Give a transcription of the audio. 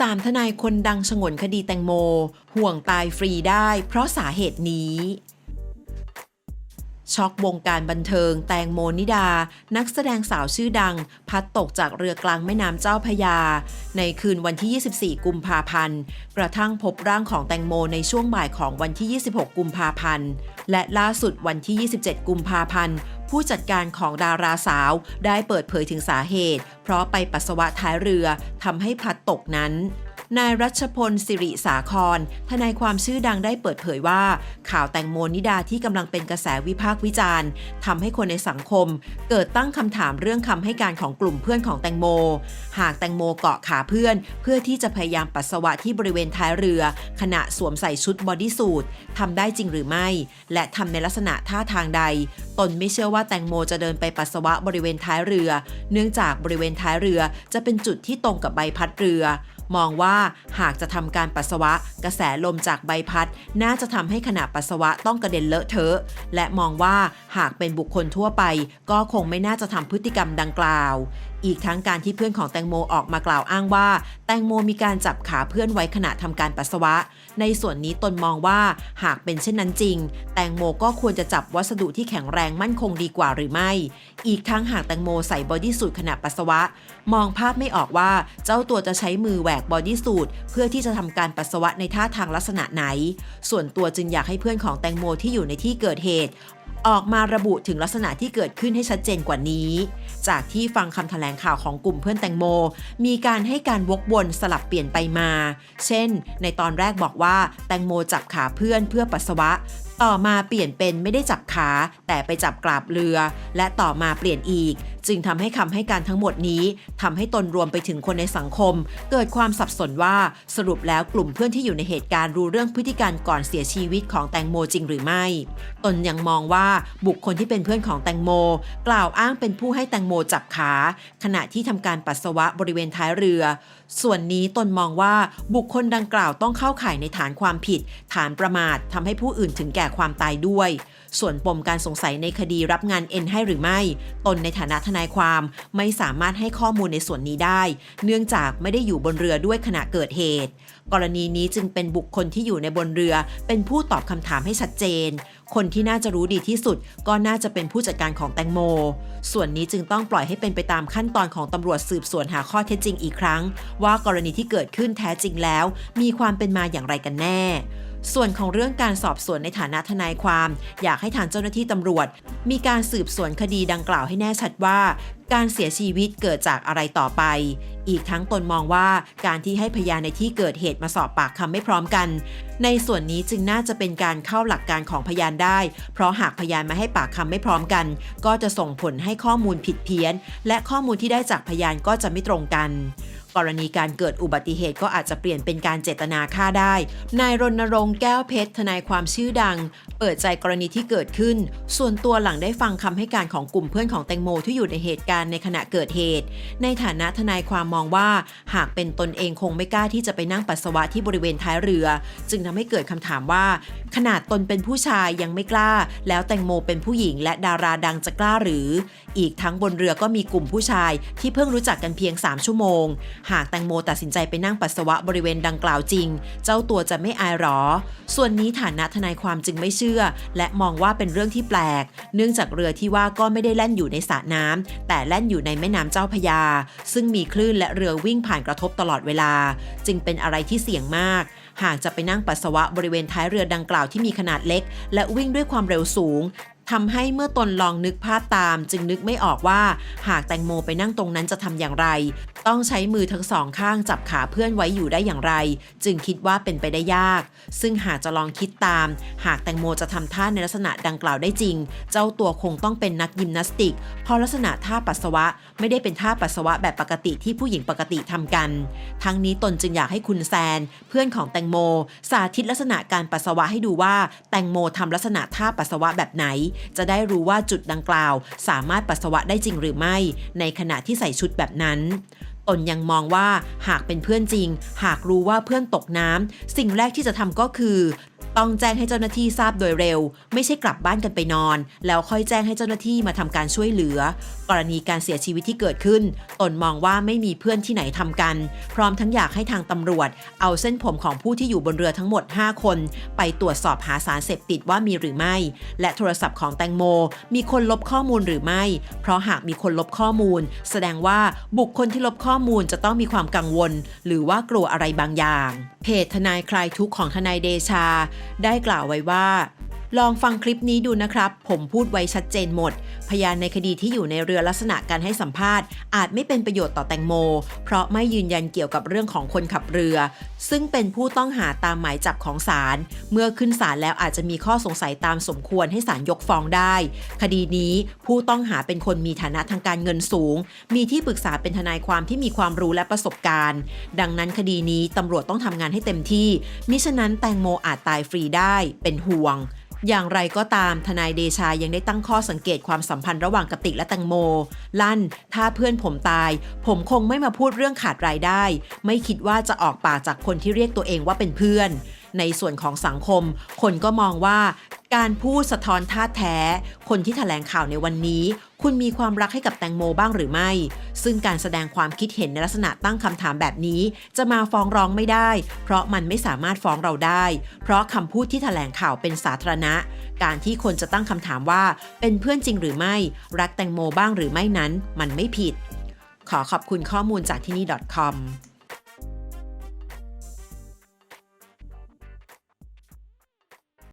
สามทนายคนดังฉงนคดีแตงโม ห่วงตายฟรีได้เพราะสาเหตุนี้ ช็อกวงการบันเทิงแตงโมนิดา นักแสดงสาวชื่อดัง พัดตกจากเรือกลางแม่น้ำเจ้าพยา ในคืนวันที่ 24 กุมภาพันธ์ กระทั่งพบร่างของแตงโมในช่วงบ่ายของวันที่ 26 กุมภาพันธ์ และล่าสุดวันที่ 27 กุมภาพันธ์ ผู้จัดการของดาราสาวได้เปิดเผยถึงสาเหตุ เพราะไปปัสสาวะท้ายเรือทำให้พลัดตกนั้น นายรัชพลสิริสาคร ทนายความชื่อดังได้เปิดเผยว่า ข่าวแตงโมนิดาที่กำลังเป็นกระแสวิพากษ์วิจารณ์ทำให้คนในสังคม เกิดตั้งคำถามเรื่องคำให้การของกลุ่มเพื่อนของแตงโม หากแตงโมเกาะขาเพื่อน เพื่อที่จะพยายามปัสสาวะที่บริเวณท้ายเรือ ขณะสวมใส่ชุดบอดี้สูททำได้จริงหรือไม่ และทำในลักษณะท่าทางใด ตนไม่เชื่อว่าแตงโมจะเดินไปปัสสาวะบริเวณท้ายเรือ เนื่องจากบริเวณท้ายเรือจะเป็นจุดที่ตรงกับใบพัดเรือ มองว่าหากจะทำการปัสสาวะ กระแสลมจากใบพัด น่าจะทำให้ขณะปัสสาวะต้องกระเด็นเลอะเทอะ และมองว่าหากเป็นบุคคลทั่วไป ก็คงไม่น่าจะทำพฤติกรรมดังกล่าว อีกทั้งการที่เพื่อนของแตงโมออกมากล่าวอ้างว่า แตงโมมีการจับขาเพื่อนไว้ขณะทำการปัสสาวะ ในส่วนนี้ตนมองว่าหากเป็นเช่นนั้นจริง แตงโมก็ควรจะจับวัสดุที่แข็งแรงมั่นคงดีกว่าหรือไม่ อีกทั้งหากแตงโมใส่บอดี้สูทขณะปัสสาวะ มองภาพไม่ออกว่าเจ้าตัวจะใช้มือแหวกบอดี้สูทเพื่อที่จะทำการปัสสาวะในท่าทางลักษณะไหน ส่วนตัวจึงอยากให้เพื่อนของแตงโมที่อยู่ในที่เกิดเหตุ ออกมาระบุถึงลักษณะที่เกิดขึ้นให้ชัดเจนกว่านี้ จากที่ฟังคำแถลงงข่าวของกลุ่มเพื่อนแตงโม มีการให้การวกวนสลับเปลี่ยนไปมา เช่น ในตอนแรกบอกว่าแตงโมจับขาเพื่อนเพื่อปัสสาวะ ต่อมาเปลี่ยนเป็นไม่ได้จับขา แต่ไปจับกราบเรือ และต่อมาเปลี่ยนอีก จึงทำให้คำให้การทั้งหมดนี้ทำให้ตนรวมไปถึงคนในสังคม เกิดความสับสนว่าสรุปแล้วกลุ่มเพื่อนที่อยู่ในเหตุการณ์รู้เรื่องพฤติการก่อนเสียชีวิตของแตงโมจริงหรือไม่ ตนยังมองว่าบุคคลที่เป็นเพื่อนของแตงโม กล่าวอ้างเป็นผู้ให้แตงโมจับขา ขณะที่ทำการปัสสาวะบริเวณท้ายเรือ ส่วนนี้ตนมองว่าบุคคลดังกล่าวต้องเข้าข่ายในฐานความผิด ฐานประมาททำให้ผู้อื่นถึงแก่ความตายด้วย ส่วนปมการสงสัยในคดีรับงานเอ็นให้หรือไม่ ตนในฐานะทนายความไม่สามารถให้ข้อมูลในส่วนนี้ได้ เนื่องจากไม่ได้อยู่บนเรือด้วยขณะเกิดเหตุ กรณีนี้จึงเป็นบุคคลที่อยู่ในบนเรือ เป็นผู้ตอบคำถามให้ชัดเจน คนที่น่าจะรู้ดีที่สุด ก็น่าจะเป็นผู้จัดการของแตงโม ส่วนนี้จึงต้องปล่อยให้เป็นไปตามขั้นตอนของตำรวจสืบสวนหาข้อเท็จจริงอีกครั้ง ว่ากรณีที่เกิดขึ้นแท้จริงแล้ว มีความเป็นมาอย่างไรกันแน่ ส่วนของเรื่องการสอบสวนในฐานะทนายความ อยากให้ทางเจ้าหน้าที่ตำรวจ มีการสืบสวนคดีดังกล่าวให้แน่ชัดว่า การเสียชีวิตเกิดจากอะไรต่อไป อีกทั้งตนมองว่าการที่ให้พยานในที่เกิดเหตุมาสอบปากคำไม่พร้อมกัน ในส่วนนี้จึงน่าจะเป็นการเข้าหลักการของพยานได้ เพราะหากพยานมาให้ปากคำไม่พร้อมกัน ก็จะส่งผลให้ข้อมูลผิดเพี้ยน และข้อมูลที่ได้จากพยานก็จะไม่ตรงกัน กรณีการเกิดอุบัติเหตุก็อาจจะเปลี่ยนเป็นการเจตนาฆ่าได้ นายรณรงค์แก้วเพชรทนายความชื่อดัง เปิดใจกรณีที่เกิดขึ้น ส่วนตัวหลังได้ฟังคำให้การของกลุ่มเพื่อนของแตงโมที่อยู่ในเหตุการณ์ในขณะเกิดเหตุ ในฐานะทนายความมองว่า หากเป็นตนเองคงไม่กล้าที่จะไปนั่งปัสสาวะที่บริเวณท้ายเรือ จึงทำให้เกิดคำถามว่า ขนาดตนเป็นผู้ชายยังไม่กล้า แล้วแตงโมเป็นผู้หญิง และดาราดังจะกล้าหรือ อีกทั้งบนเรือก็มีกลุ่มผู้ชายที่เพิ่งรู้จักกันเพียง 3 ชั่วโมงหากแตงโมตัดสินใจไปนั่งปัสสาวะบริเวณดังกล่าวจริง เจ้าตัวจะไม่อายหรอ ส่วนนี้ฐานะทนายความจึงไม่เชื่อ และมองว่าเป็นเรื่องที่แปลก เนื่องจากเรือที่ว่าก็ไม่ได้แล่นอยู่ในสระน้ำแต่แล่นอยู่ในแม่น้ำเจ้าพยา ซึ่งมีคลื่นและเรือวิ่งผ่านกระทบตลอดเวลา จึงเป็นอะไรที่เสี่ยงมาก หากจะไปนั่งปัสสาวะบริเวณท้ายเรือดังกล่าวที่มีขนาดเล็ก และวิ่งด้วยความเร็วสูง ทำให้เมื่อตนลองนึกภาพตาม จึงนึกไม่ออกว่าหากแตงโมไปนั่งตรงนั้นจะทำอย่างไร ต้องใช้มือทั้งสองข้างจับขาเพื่อนไว้อยู่ได้อย่างไร จึงคิดว่าเป็นไปได้ยาก ซึ่งหากจะลองคิดตาม หากแตงโมจะทำท่าในลักษณะดังกล่าวได้จริง เจ้าตัวคงต้องเป็นนักยิมนาสติก เพราะลักษณะท่าปัสสาวะไม่ได้เป็นท่าปัสสาวะแบบปกติที่ผู้หญิงปกติทำกัน ทั้งนี้ตนจึงอยากให้คุณแซน เพื่อนของแตงโม สาธิตลักษณะการปัสสาวะให้ดูว่าแตงโมทำลักษณะท่าปัสสาวะแบบไหนจะได้รู้ว่าจุดดังกล่าว สามารถปัสสาวะได้จริงหรือไม่ ในขณะที่ใส่ชุดแบบนั้นตนยังมองว่าหากเป็นเพื่อนจริง หากรู้ว่าเพื่อนตกน้ำสิ่งแรกที่จะทำก็คือ ต้องแจ้งให้เจ้าหน้าที่ทราบโดยเร็ว ไม่ใช่กลับบ้านกันไปนอน แล้วค่อยแจ้งให้เจ้าหน้าที่มาทำการช่วยเหลือ กรณีการเสียชีวิตที่เกิดขึ้น ตนมองว่าไม่มีเพื่อนที่ไหนทำกัน พร้อมทั้งอยากให้ทางตำรวจ เอาเส้นผมของผู้ที่อยู่บนเรือทั้งหมด 5 คน ไปตรวจสอบหาสารเสพติดว่ามีหรือไม่ และโทรศัพท์ของแตงโม มีคนลบข้อมูลหรือไม่ เพราะหากมีคนลบข้อมูล แสดงว่าบุคคลที่ลบข้อมูลจะต้องมีความกังวล หรือว่ากลัวอะไรบางอย่าง เพจทนายคลายทุกข์ของทนายเดชาได้กล่าวไว้ว่า ลองฟังคลิปนี้ดูนะครับ ผมพูดไว้ชัดเจนหมด พยานในคดีที่อยู่ในเรือลักษณะการให้สัมภาษณ์ อาจไม่เป็นประโยชน์ต่อแตงโม เพราะไม่ยืนยันเกี่ยวกับเรื่องของคนขับเรือ ซึ่งเป็นผู้ต้องหาตามหมายจับของศาล เมื่อขึ้นศาลแล้วอาจจะมีข้อสงสัยตามสมควรให้ศาลยกฟ้องได้ คดีนี้ผู้ต้องหาเป็นคนมีฐานะทางการเงินสูง มีที่ปรึกษาเป็นทนายความที่มีความรู้และประสบการณ์ ดังนั้นคดีนี้ตำรวจต้องทำงานให้เต็มที่ มิฉะนั้นแตงโมอาจตายฟรีได้ เป็นห่วง อย่างไรก็ตามทนายเดชายังได้ตั้งข้อสังเกตความสัมพันธ์ระหว่างกติกและแตงโม ลั่น ถ้าเพื่อนผมตาย ผมคงไม่มาพูดเรื่องขาดรายได้ ไม่คิดว่าจะออกปากจากคนที่เรียกตัวเองว่าเป็นเพื่อน ในส่วนของสังคม คนก็มองว่าการพูดสะท้อนท่าแท้ คนที่แถลงข่าวในวันนี้ คุณมีความรักให้กับแตงโมบ้างหรือไม่ ซึ่งการแสดงความคิดเห็นในลักษณะตั้งคำถามแบบนี้ จะมาฟ้องร้องไม่ได้ เพราะมันไม่สามารถฟ้องเราได้ เพราะคำพูดที่แถลงข่าวเป็นสาธารณะ การที่คนจะตั้งคำถามว่าเป็นเพื่อนจริงหรือไม่ รักแตงโมบ้างหรือไม่นั้น มันไม่ผิด ขอขอบคุณข้อมูลจากที่นี่ .com